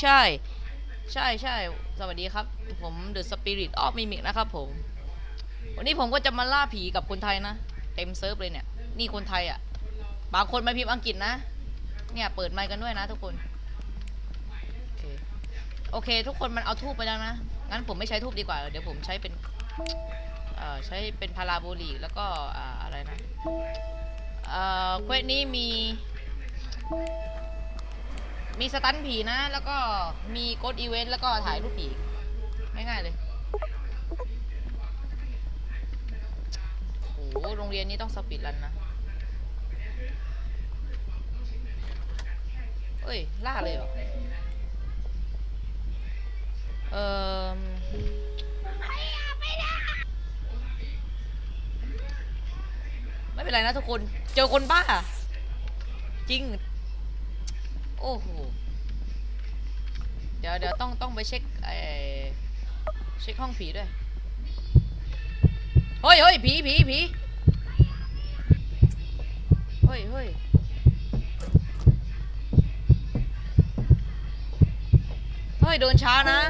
ใช่ ใช่ใช่สวัสดีครับ ผม The Spirit of Mimic นะครับผม วันนี้ผมก็จะมาล่าผีกับคนไทยนะ เต็มเซิร์ฟเลยเนี่ย นี่คนไทยอะ่ะ บางคนมาพิมพ์อังกฤษนะ เนี่ยเปิดไมค์กันด้วยนะทุกคน โอเค โอเค ทุกคนมันเอาทูบไปแล้วนะ งั้นผมไม่ใช้ทูบดีกว่า เดี๋ยวผมใช้เป็น เอ่อ ใช้เป็นพาราโบลิกแล้วก็ อ่า อะไรนะ เอ่อ เควสนี้มี มีสตันผีนะ แล้วก็มีโกดอีเวนต์แล้วก็ถ่ายรูปผีง่ายๆเลยโอ้โหโรงเรียนนี้ต้องสปีดรันนะเอ้ย ล่าเลยเหรอ เอ่อไม่เป็นไรนะทุกคน เจอคนบ้า จริง โอ้โห เดี๋ยวเดี๋ยวต้องต้องไปเช็คไอเช็คห้องผีด้วย เฮ้ยเฮ้ยผีผีผีเฮ้ยเฮ้ยเฮ้ยเดินช้านะ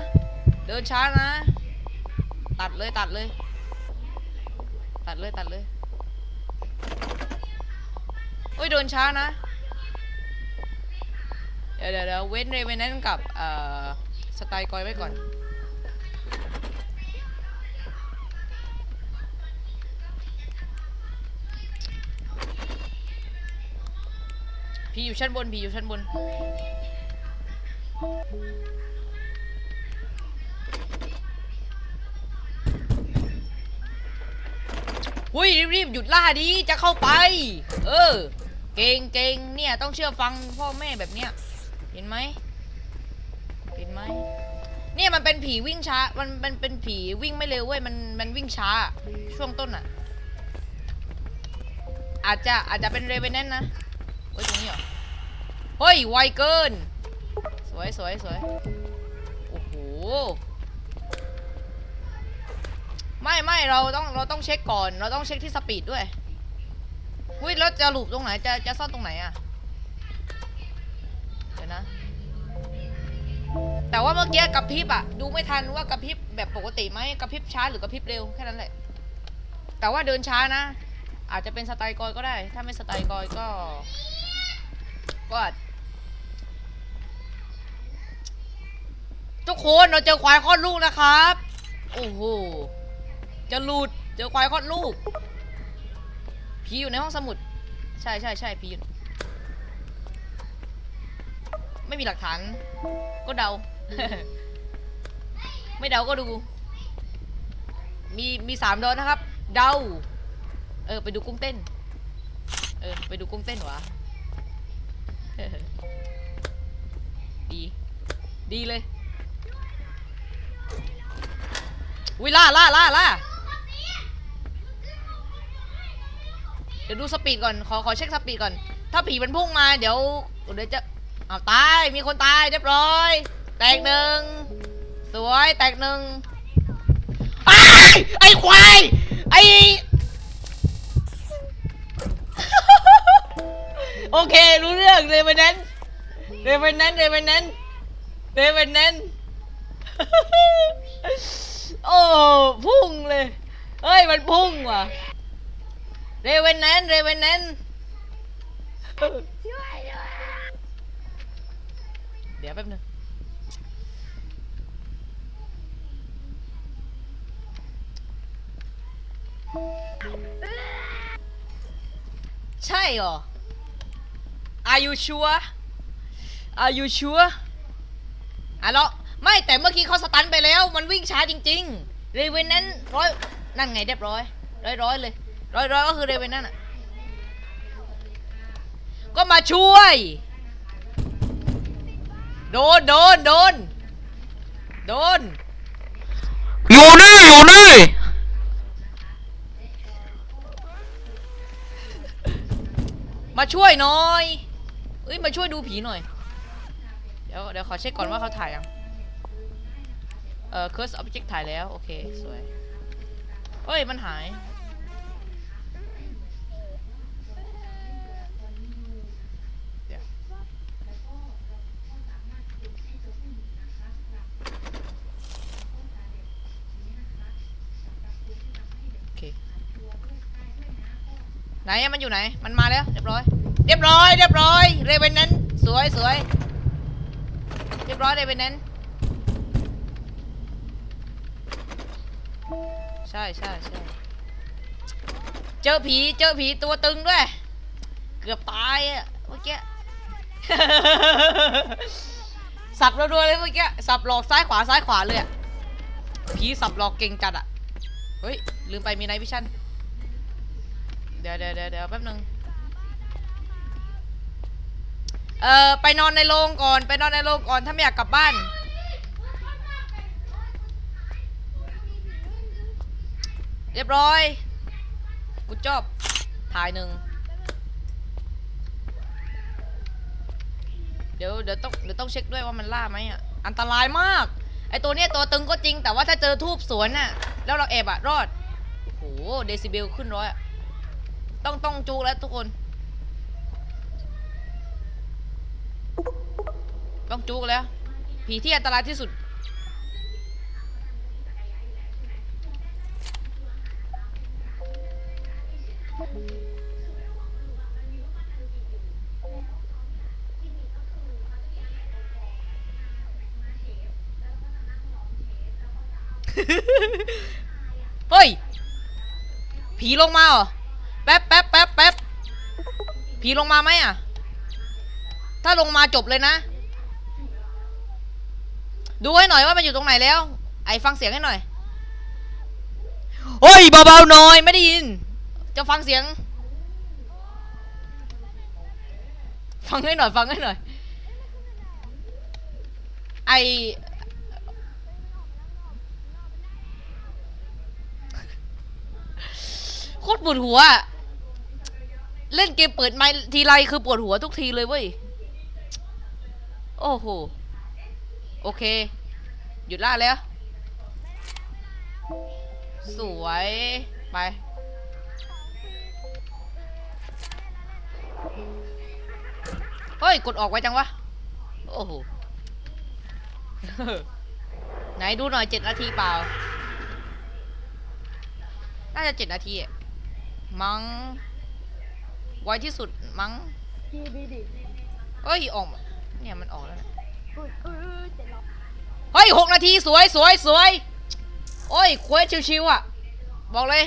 เดินช้านะ ตัดเลยตัดเลย ตัดเลยตัดเลยเฮ้ยเดินช้านะ ดี๋ยวเดี๋ยวเดี๋ยวเว้นเรเวนนั้นกับเอ่อสไตล์กอยไว้ก่อน ผีอยู่ชั้นบนผีอยู่ชั้นบนหุ้ยรีบๆหยุดล่าดีจะเข้าไป เออ เก่งเก่งเนี่ย ต้องเชื่อฟังพ่อแม่แบบเนี้ย เห็นไหมเห็นไหมเนี่ยมันเป็นผีวิ่งช้า มันมันเป็นผีวิ่งไม่เร็วเว้ย มันมันวิ่งช้า ช่วงต้นอะอาจจะอาจจะเป็นเรเวนแนนนะเฮ้ยตรงนี้เหรอ เฮ้ยไวเกิน สวยสวยสวยโอ้โห ไม่ไม่เราต้องเราต้องเช็คก่อน เราต้องเช็คที่สปีดด้วย อุ้ยแล้วจะหลูบตรงไหน จะจะซ่อนตรงไหนอะ ยนะ แต่ว่าเมื่อกี้กระพริบอะดูไม่ทันว่ากระพริบแบบปกติไหมกระพริบช้าหรือกระพริบเร็วแค่นั้นแหละ แต่ว่าเดินช้านะ อาจจะเป็นสไตล์กอยก็ได้ ถ้าไม่สไตล์กอยก็ ก็ทุกคนเราเจอควายคลอดลูกนะครับ โอ้โห จะหลุด เจอควายคลอดลูก ผีอยู่ในห้องสมุด ใช่ใช่ใช่ผีอยู่ ไม่มีหลักฐาน ก็เดา ไม่เดาก็ดู มีมีสามโดนนะครับ เดา เออ ไปดูกุ้งเต้น เออ ไปดูกุ้งเต้นวะดี ดีเลยวิล่าล่าล่าล่าเดี๋ยวดูสปีดก่อน ขอขอเช็คสปีดก่อน ถ้าผีมันพุ่งมา เดี๋ยวเดี๋ยวจะ เอาตาย มีคนตายเรียบร้อย แตกหนึ่ง สวยแตกหนึ่งอ้ไอ้ควาย ไอ้ โอเค รู้เรื่องเลยวันนั้นเลยวันนั้นเลยวันนั้นเลยวันนั้น โอ้ พุ่งเลย เฮ้ย มันพุ่งว่ะเรเวนแนนเรเวนแนน เดี๋ยวแป๊บนึงใช่เหรอ Are you sure Are you sure อะแล้วไม่แต่เมื่อกี้เขาสตันไปแล้วมันวิ่งช้าจริงๆเรเวนนั้นร้อยนั่นไงเรียบร้อย ร้อยร้อยเลย ร้อยร้อยก็คือเรเวนนั่นอะก็มาช่วย โดนโดนโดนโดนอยู่นี่อยู่นี่มาช่วยหน่อยเอ้ยมาช่วยดูผีหน่อย เดี๋ยวเดี๋ยวขอเช็คก่อนว่าเขาถ่ายยัง เอ่อ curse object ถ่ายแล้ว โอเค สวย เฮ้ย มันหาย ไหนอะมันอยู่ไหน มันมาแล้ว เรียบร้อย เรียบร้อย เรียบร้อย เรเวนนั้นสวยสวยเรียบร้อยเรเวนนั้นใช่ใช่ใช่เจอผีเจอผีตัวตึงด้วย เกือบตายอะเมื่อกี้สับเราด้วยเลยเมื่อกี้สับหลอกซ้ายขวาซ้ายขวาเลยอะผีสับหลอกเก่งจัดอะเฮ้ยลืมไปมีไนท์วิชั่น ดี๋ยวเดี๋ยวเดี๋ยวเดี๋ยวแป๊บนึงเอ่อไปนอนในโรงก่อน ไปนอนในโรงก่อนถ้าไม่อยากกลับบ้าน เรียบร้อยกูจบถ่ายหนึ่งเดี๋ยวเดี๋ยวต้องเดี๋ยวต้องเช็คด้วยว่ามันล่าไหมอะอันตรายมาก ไอตัวเนี้ยตัวตึงก็จริง แต่ว่าถ้าเจอทูบสวนน่ะ แล้วเราแอบอะรอดโอ้โหเดซิเบลขึ้นร้อยอะ ต้องต้องจูแล้วทุกคน ต้องจูกแล้ว ผีที่อันตรายที่สุด เฮ้ย ผีลงมาเหรอ แป๊บแป๊บแป๊บแป๊บผีลงมาไหมอะ ถ้าลงมาจบเลยนะ ดูให้หน่อยว่ามันอยู่ตรงไหนแล้ว ไอ้ฟังเสียงให้หน่อยเฮ้ยเบาๆหน่อยไม่ได้ยิน จะฟังเสียง ฟังให้หน่อย ฟังให้หน่อย ไอโคตรปวดหัวอะ เล่นเกมเปิดไมค์ทีไรคือปวดหัวทุกทีเลยเว้ย โอ้โห โอเค หยุดล่าแล้ว สวย ไป เฮ้ย กดออกไว้จังวะ โอ้โห ไหนดูหน่อยเจ็ดนาทีเปล่า น่าจะเจ็ดนาทีมั้ง ไวที่สุดมั้งทีบีดิเฮ้ยออกมาเนี่ยมันออกแล้วนะอุ้ยอุ้ยเจ็ดล็อเฮ้ยหกนาทีสวยสวยสวยโอ้ยควยชิวๆอะ บอกเลย